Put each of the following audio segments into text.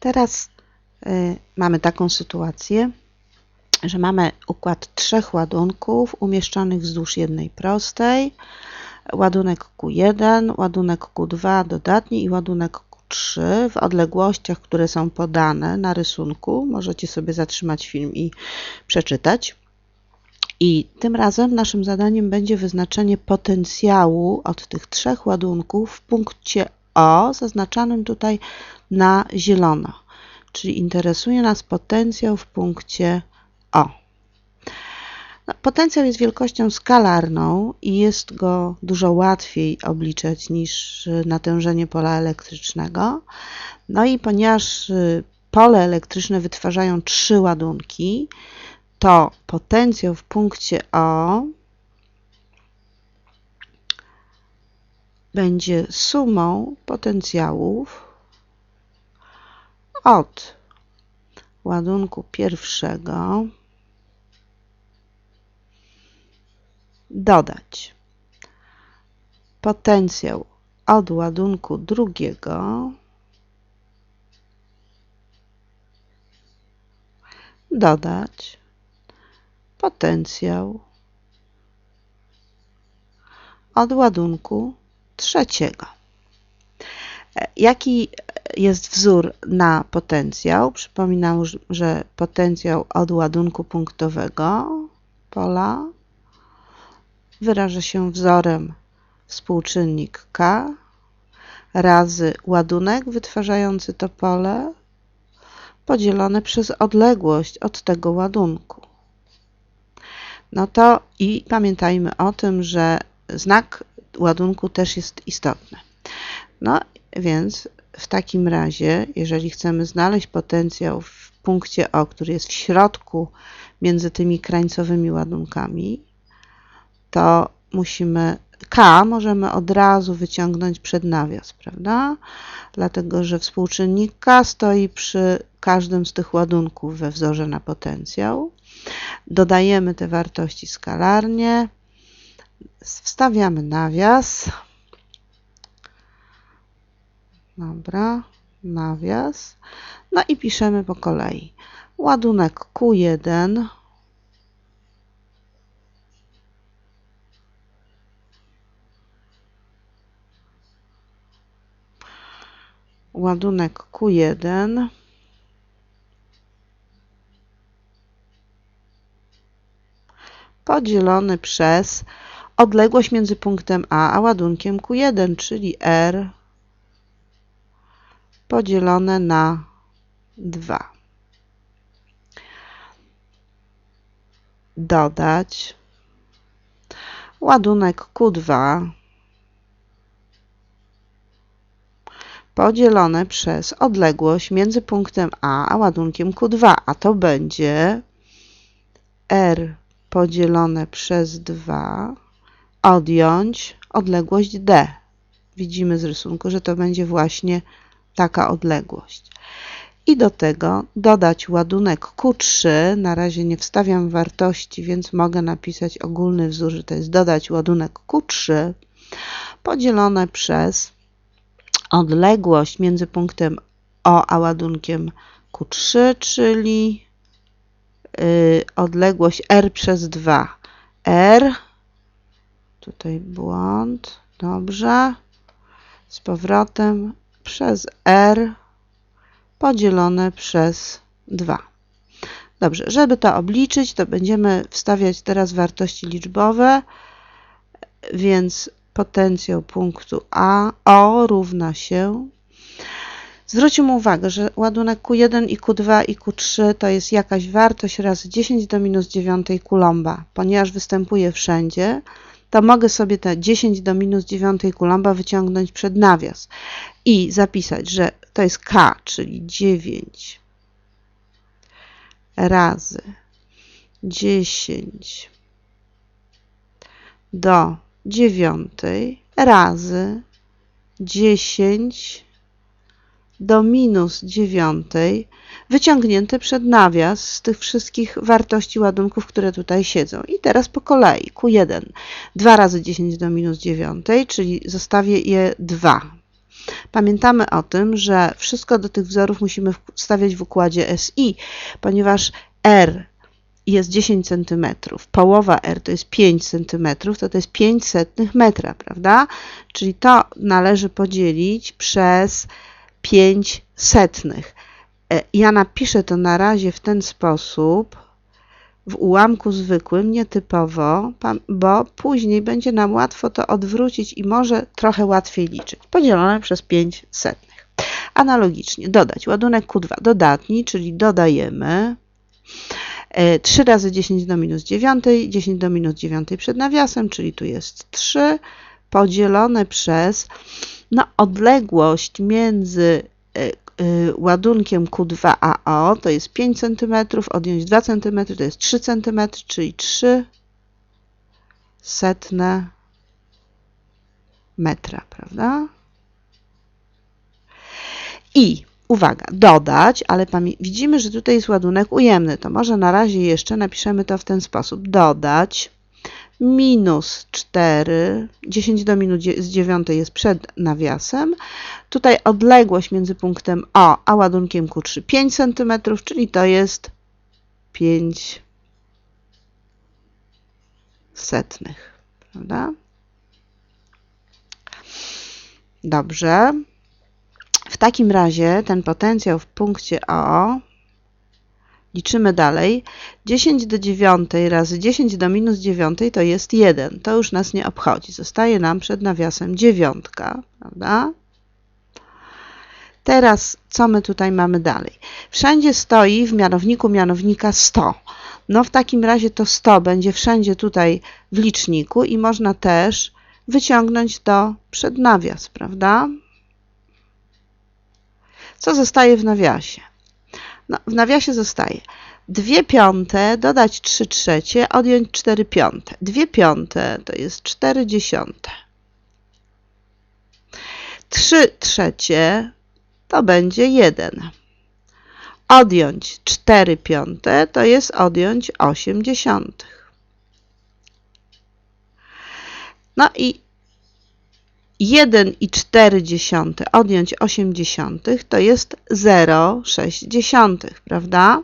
Teraz y, mamy taką sytuację, że mamy układ trzech ładunków umieszczonych wzdłuż jednej prostej. Ładunek Q1, ładunek Q2 dodatni i ładunek Q3 w odległościach, które są podane na rysunku. Możecie sobie zatrzymać film i przeczytać. I tym razem naszym zadaniem będzie wyznaczenie potencjału od tych trzech ładunków w punkcie O, zaznaczanym tutaj na zielono. Czyli interesuje nas potencjał w punkcie O. No, potencjał jest wielkością skalarną i jest go dużo łatwiej obliczać niż natężenie pola elektrycznego. No i ponieważ y, pole elektryczne wytwarzają trzy ładunki, to potencjał w punkcie O będzie sumą potencjałów od ładunku pierwszego dodać potencjał od ładunku drugiego dodać potencjał od ładunku trzeciego. E, jaki jest wzór na potencjał? Przypominam, że potencjał od ładunku punktowego pola wyraża się wzorem współczynnik K razy ładunek wytwarzający to pole podzielone przez odległość od tego ładunku. No to i pamiętajmy o tym, że znak ładunku też jest istotny. No więc w takim razie, jeżeli chcemy znaleźć potencjał w punkcie O, który jest w środku między tymi krańcowymi ładunkami, to musimy K możemy od razu wyciągnąć przed nawias, prawda? Dlatego, że współczynnik K stoi przy każdym z tych ładunków we wzorze na potencjał. Dodajemy te wartości skalarnie, wstawiamy nawias. Dobra, nawias. No i piszemy po kolei. Ładunek Q1 ładunek Q1 podzielony przez odległość między punktem A a ładunkiem Q1, czyli R podzielone na 2. Dodać ładunek Q2 podzielone przez odległość między punktem A a ładunkiem Q2, a to będzie R podzielone przez 2 odjąć odległość D. Widzimy z rysunku, że to będzie właśnie taka odległość. I do tego dodać ładunek Q3. Na razie nie wstawiam wartości, więc mogę napisać ogólny wzór, że to jest dodać ładunek Q3 podzielone przez odległość między punktem O a ładunkiem Q3, czyli yy, odległość R przez 2. R, tutaj błąd, dobrze, z powrotem przez R podzielone przez 2. Dobrze, żeby to obliczyć, to będziemy wstawiać teraz wartości liczbowe, więc potencjał punktu A, O równa się. Zwróćmy uwagę, że ładunek Q1 i Q2 i Q3 to jest jakaś wartość razy 10 do minus 9 kulomba. Ponieważ występuje wszędzie, to mogę sobie te 10 do minus 9 kulomba wyciągnąć przed nawias i zapisać, że to jest K, czyli 9 razy 10 do dziewiątej razy 10 do minus dziewiątej wyciągnięte przed nawias z tych wszystkich wartości ładunków, które tutaj siedzą. I teraz po kolei Q1 2 razy 10 do minus dziewiątej, czyli zostawię je 2. Pamiętamy o tym, że wszystko do tych wzorów musimy wstawiać w układzie SI, ponieważ R jest 10 cm, połowa R to jest 5 cm, to to jest 5 setnych metra, prawda? Czyli to należy podzielić przez 5 setnych. E, ja napiszę to na razie w ten sposób, w ułamku zwykłym, nietypowo, bo później będzie nam łatwo to odwrócić i może trochę łatwiej liczyć. Podzielone przez 5 setnych. Analogicznie dodać ładunek Q2 dodatni, czyli dodajemy 3 e, razy 10 do minus 9, 10 do minus 9 przed nawiasem, czyli tu jest 3, podzielone przez no, odległość między e, Y, ładunkiem Q2AO to jest 5 cm, odjąć 2 cm to jest 3 cm, czyli 3 setne metra, prawda? I uwaga, dodać, ale widzimy, że tutaj jest ładunek ujemny, to może na razie jeszcze napiszemy to w ten sposób. Dodać minus 4, 10 do minus 9 jest przed nawiasem. Tutaj odległość między punktem O a ładunkiem Q3 5 cm, czyli to jest 5 setnych. Prawda? Dobrze. W takim razie ten potencjał w punkcie O Liczymy dalej. 10 do 9 razy 10 do minus 9 to jest 1. To już nas nie obchodzi. Zostaje nam przed nawiasem dziewiątka, prawda? Teraz co my tutaj mamy dalej? Wszędzie stoi w mianowniku mianownika 100. No w takim razie to 100 będzie wszędzie tutaj w liczniku i można też wyciągnąć to przed nawias, prawda? Co zostaje w nawiasie? No, w nawiasie zostaje 2 piąte, dodać 3 trzecie, odjąć 4 piąte. 2 piąte to jest 4 dziesiąte. 3 trzecie to będzie 1. Odjąć 4 piąte to jest odjąć 8 dziesiątych. No i 1,4 odjąć 8 dziesiątych to jest 0,6, prawda?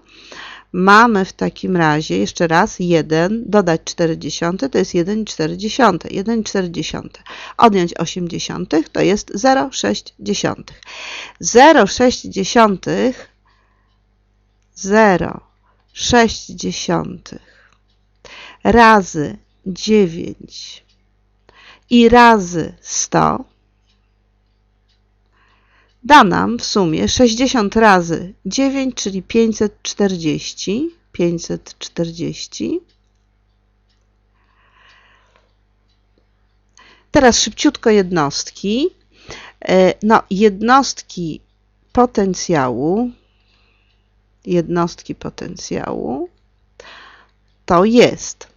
Mamy w takim razie, jeszcze raz, 1 dodać 4 dziesiąte to jest 1,4. 1,4 odjąć 8 dziesiątych to jest 0,6. 0,6 0,6 razy 9 i razy 100 da nam w sumie 60 razy 9, czyli 540. 540. Teraz szybciutko jednostki. E, no, jednostki potencjału, jednostki potencjału to jest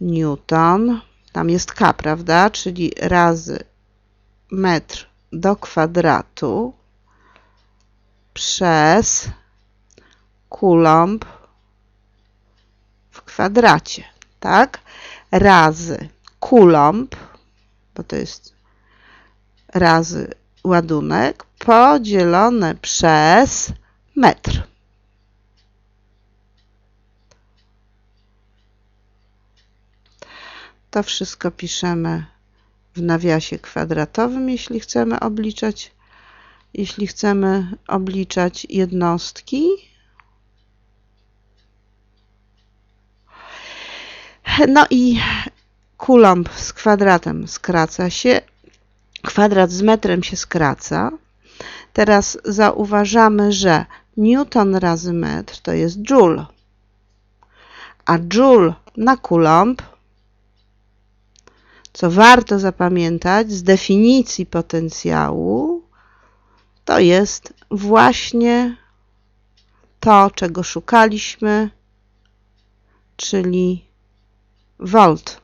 Newton, tam jest k, prawda? Czyli razy metr do kwadratu przez kulomb w kwadracie, tak? Razy kulomb, bo to jest razy ładunek, podzielone przez metr. To wszystko piszemy w nawiasie kwadratowym, jeśli chcemy obliczać, jeśli chcemy obliczać jednostki. No i kulomb z kwadratem skraca się, kwadrat z metrem się skraca. Teraz zauważamy, że newton razy metr to jest joule, a joule na kulomb co warto zapamiętać z definicji potencjału, to jest właśnie to, czego szukaliśmy, czyli volt.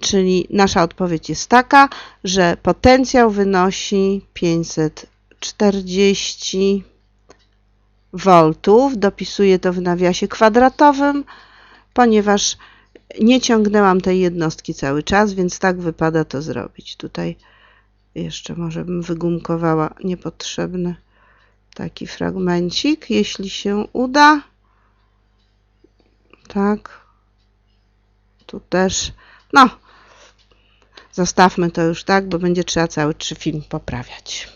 Czyli nasza odpowiedź jest taka, że potencjał wynosi 540 V. Dopisuję to w nawiasie kwadratowym, ponieważ nie ciągnęłam tej jednostki cały czas, więc tak wypada to zrobić. Tutaj Jeszcze może bym wygumkowała niepotrzebny taki fragmencik, jeśli się uda. Tak. Tu też. No, zostawmy to już tak, bo będzie trzeba cały film poprawiać.